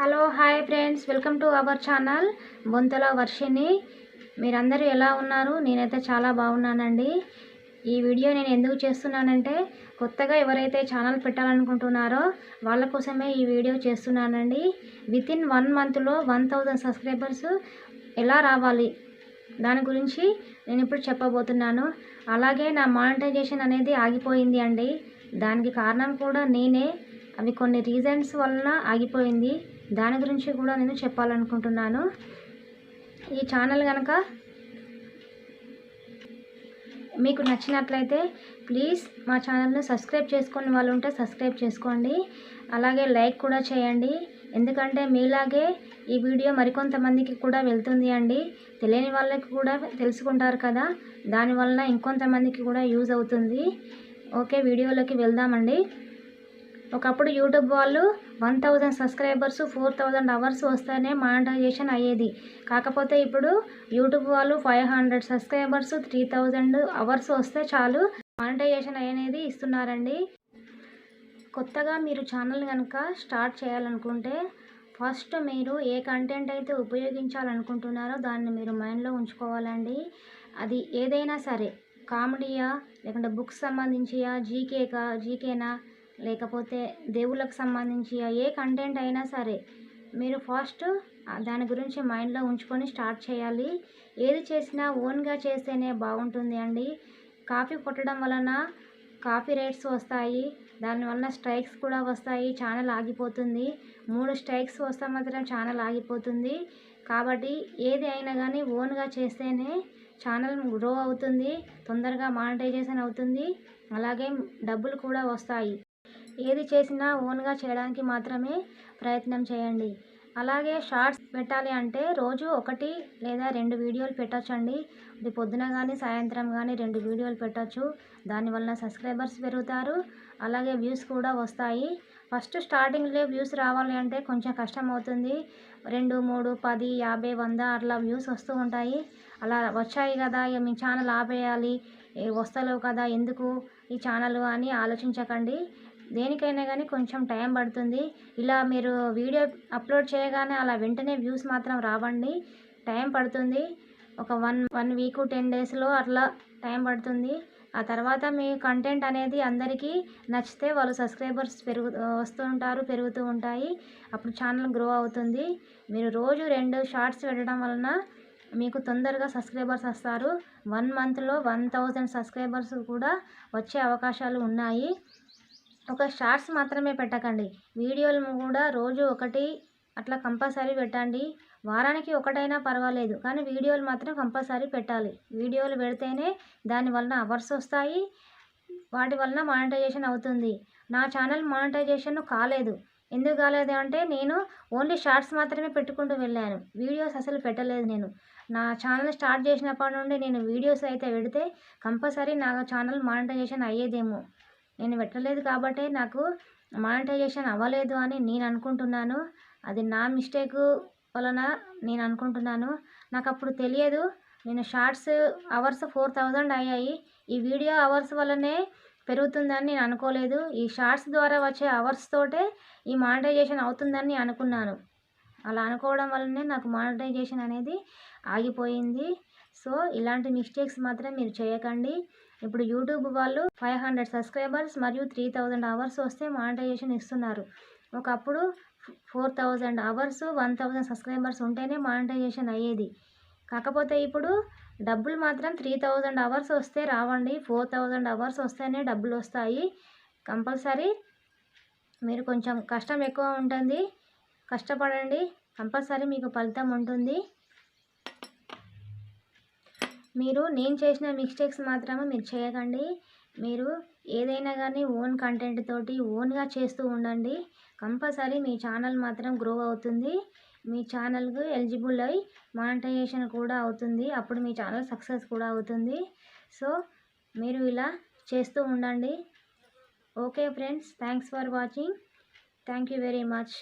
Hello hi friends welcome to our channel Bonthala Varshini మీరందరూ ఎలా ఉన్నారు? నేనైతే చాలా బాగున్నానండి. ఈ వీడియో నేను ఎందుకు చేస్తున్నానంటే కొత్తగా ఎవరైతే ఛానల్ పెట్టాలనుకుంటున్నారో వాళ్ళ కోసమే ఈ వీడియో చేస్తున్నానండి. విత్ ఇన్ వన్ మంత్లో వన్ థౌజండ్ సబ్స్క్రైబర్స్ ఎలా రావాలి? దాని గురించి నేను ఇప్పుడు చెప్పబోతున్నాను. అలాగే నా మానిటైజేషన్ అనేది ఆగిపోయింది అండి. దానికి కారణం కూడా నేనే. అవి కొన్ని రీజన్స్ వలన ఆగిపోయింది. దాని గురించి కూడా నేను చెప్పాలనుకుంటున్నాను. ఈ ఛానల్ కనుక మీకు నచ్చినట్లయితే ప్లీజ్ మా ఛానల్ను సబ్స్క్రైబ్ చేసుకుని వాళ్ళు ఉంటే సబ్స్క్రైబ్ చేసుకోండి. అలాగే లైక్ కూడా చేయండి. ఎందుకంటే మీలాగే ఈ వీడియో మరికొంతమందికి కూడా వెళ్తుంది అండి. తెలియని వాళ్ళకి కూడా తెలుసుకుంటారు కదా. దానివల్ల ఇంకొంతమందికి కూడా యూజ్ అవుతుంది. ఓకే వీడియోలోకి వెళ్దామండి. ఒకప్పుడు యూట్యూబ్ వాళ్ళు one thousand subscribers four thousand hours వస్తేనే మానిటైజేషన్ అయ్యేది. కాకపోతే ఇప్పుడు యూట్యూబ్ వాళ్ళు five hundred subscribers three thousand hours వస్తే చాలు మానిటైజేషన్ అనేది ఇస్తున్నారండి. కొత్తగా మీరు ఛానల్ కనుక స్టార్ట్ చేయాలనుకుంటే ఫస్ట్ మీరు ఏ కంటెంట్ అయితే ఉపయోగించాలనుకుంటున్నారో దాన్ని మీరు మైండ్లో ఉంచుకోవాలండి. అది ఏదైనా సరే కామెడీయా లేకుంటే బుక్స్ సంబంధించియా జీకేకా జీకేనా లేకపోతే దేవుళ్ళకు సంబంధించి ఏ కంటెంట్ అయినా సరే మీరు ఫస్ట్ దాని గురించి మైండ్లో ఉంచుకొని స్టార్ట్ చేయాలి. ఏది చేసినా ఓన్గా చేస్తేనే బాగుంటుంది అండి. కాఫీ కొట్టడం వలన కాఫీ రేట్స్ వస్తాయి దానివల్ల స్ట్రైక్స్ కూడా వస్తాయి ఛానల్ ఆగిపోతుంది. మూడు స్ట్రైక్స్ వస్తే మాత్రం ఛానల్ ఆగిపోతుంది. కాబట్టి ఏది అయినా కానీ ఓన్గా చేస్తేనే ఛానల్ గ్రో అవుతుంది తొందరగా మానిటైజేషన్ అవుతుంది. అలాగే డబ్బులు కూడా వస్తాయి. ఏది చేసినా ఓన్గా చేయడానికి మాత్రమే ప్రయత్నం చేయండి. అలాగే షార్ట్స్ పెట్టాలి అంటే రోజు ఒకటి లేదా రెండు వీడియోలు పెట్టచ్చండి. అది పొద్దున కానీ సాయంత్రం కానీ రెండు వీడియోలు పెట్టచ్చు. దానివల్ల సబ్స్క్రైబర్స్ పెరుగుతారు. అలాగే వ్యూస్ కూడా వస్తాయి. ఫస్ట్ స్టార్టింగ్లో వ్యూస్ రావాలి అంటే కొంచెం కష్టం అవుతుంది రెండు మూడు పది యాభై వంద అట్లా వ్యూస్ వస్తూ ఉంటాయి. అలా వచ్చాయి కదా ఇక మీ ఛానల్ ఆపేయాలి. వస్తలేవు కదా ఎందుకు ఈ ఛానల్ అని ఆలోచించకండి. దేనికైనా కానీ కొంచెం టైం పడుతుంది. ఇలా మీరు వీడియో అప్లోడ్ చేయగానే అలా వెంటనే వ్యూస్ మాత్రం రావండి. టైం పడుతుంది. ఒక వన్ వన్ వీక్ టెన్ డేస్లో అట్లా టైం పడుతుంది. ఆ తర్వాత మీ కంటెంట్ అనేది అందరికీ నచ్చితే వాళ్ళు సబ్స్క్రైబర్స్ పెరుగు వస్తూ ఉంటారు పెరుగుతూ ఉంటాయి. అప్పుడు ఛానల్ గ్రో అవుతుంది. మీరు రోజు రెండు షార్ట్స్ పెట్టడం వలన మీకు తొందరగా సబ్స్క్రైబర్స్ వస్తారు. వన్ మంత్లో వన్ థౌజండ్ సబ్స్క్రైబర్స్ కూడా వచ్చే అవకాశాలు ఉన్నాయి. ఒక షార్ట్స్ మాత్రమే పెట్టకండి. వీడియోలు కూడా రోజు ఒకటి అట్లా కంపల్సరీ పెట్టండి. వారానికి ఒకటైనా పర్వాలేదు కానీ వీడియోలు మాత్రం కంపల్సరీ పెట్టాలి. వీడియోలు పెడితేనే దాని వలన అవర్స్ వస్తాయి వాటి వలన మానిటైజేషన్ అవుతుంది. నా ఛానల్ మానిటైజేషన్ కాలేదు. ఎందుకు కాలేదు అంటే నేను ఓన్లీ షార్ట్స్ మాత్రమే పెట్టుకుంటూ వెళ్ళాను. వీడియోస్ అసలు పెట్టలేదు నేను. నా ఛానల్ స్టార్ట్ చేసినప్పటి నుండి నేను వీడియోస్ అయితే పెడితే కంపల్సరీ నా ఛానల్ మానిటైజేషన్ అయ్యేదేమో. నేను పెట్టలేదు కాబట్టే నాకు మానిటైజేషన్ అవ్వలేదు అని నేను అనుకుంటున్నాను. అది నా మిస్టేక్ వలన నేను అనుకుంటున్నాను. నాకు అప్పుడు తెలియదు. నేను షార్ట్స్ అవర్స్ ఫోర్ థౌజండ్ అయ్యాయి. ఈ వీడియో అవర్స్ వల్లనే పెరుగుతుందని నేను అనుకోలేదు. ఈ షార్ట్స్ ద్వారా వచ్చే అవర్స్ తోటే ఈ మానిటైజేషన్ అవుతుందని అనుకున్నాను. అలా అనుకోవడం వల్లనే నాకు మానిటైజేషన్ అనేది ఆగిపోయింది. సో ఇలాంటి మిస్టేక్స్ మాత్రం మీరు చేయకండి. ఇప్పుడు యూట్యూబ్ వాళ్ళు ఫైవ్ హండ్రెడ్ సబ్స్క్రైబర్స్ మరియు త్రీ థౌజండ్ అవర్స్ వస్తే మానిటైజేషన్ ఇస్తున్నారు. ఒకప్పుడు four thousand hours one thousand subscribers ఉంటేనే మానిటైజేషన్ అయ్యేది. కాకపోతే ఇప్పుడు డబ్బులు మాత్రం త్రీ థౌజండ్ అవర్స్ వస్తే రావండి. ఫోర్ థౌజండ్ అవర్స్ వస్తేనే డబ్బులు వస్తాయి. కంపల్సరీ మీరు కొంచెం కష్టం ఎక్కువ ఉంటుంది. కష్టపడండి. కంపల్సరీ మీకు ఫలితం ఉంటుంది. మీరు నేను చేసిన మిస్టేక్స్ మాత్రమే మీరు చేయకండి. మీరు ఏదైనా కానీ ఓన్ కంటెంట్ తోటి ఓన్గా చేస్తూ ఉండండి. కంపల్సరీ మీ ఛానల్ మాత్రం గ్రో అవుతుంది. మీ ఛానల్కు ఎలిజిబుల్ అయి మానిటైజేషన్ కూడా అవుతుంది. అప్పుడు మీ ఛానల్ సక్సెస్ కూడా అవుతుంది. సో మీరు ఇలా చేస్తూ ఉండండి. Okay friends thanks for watching thank you very much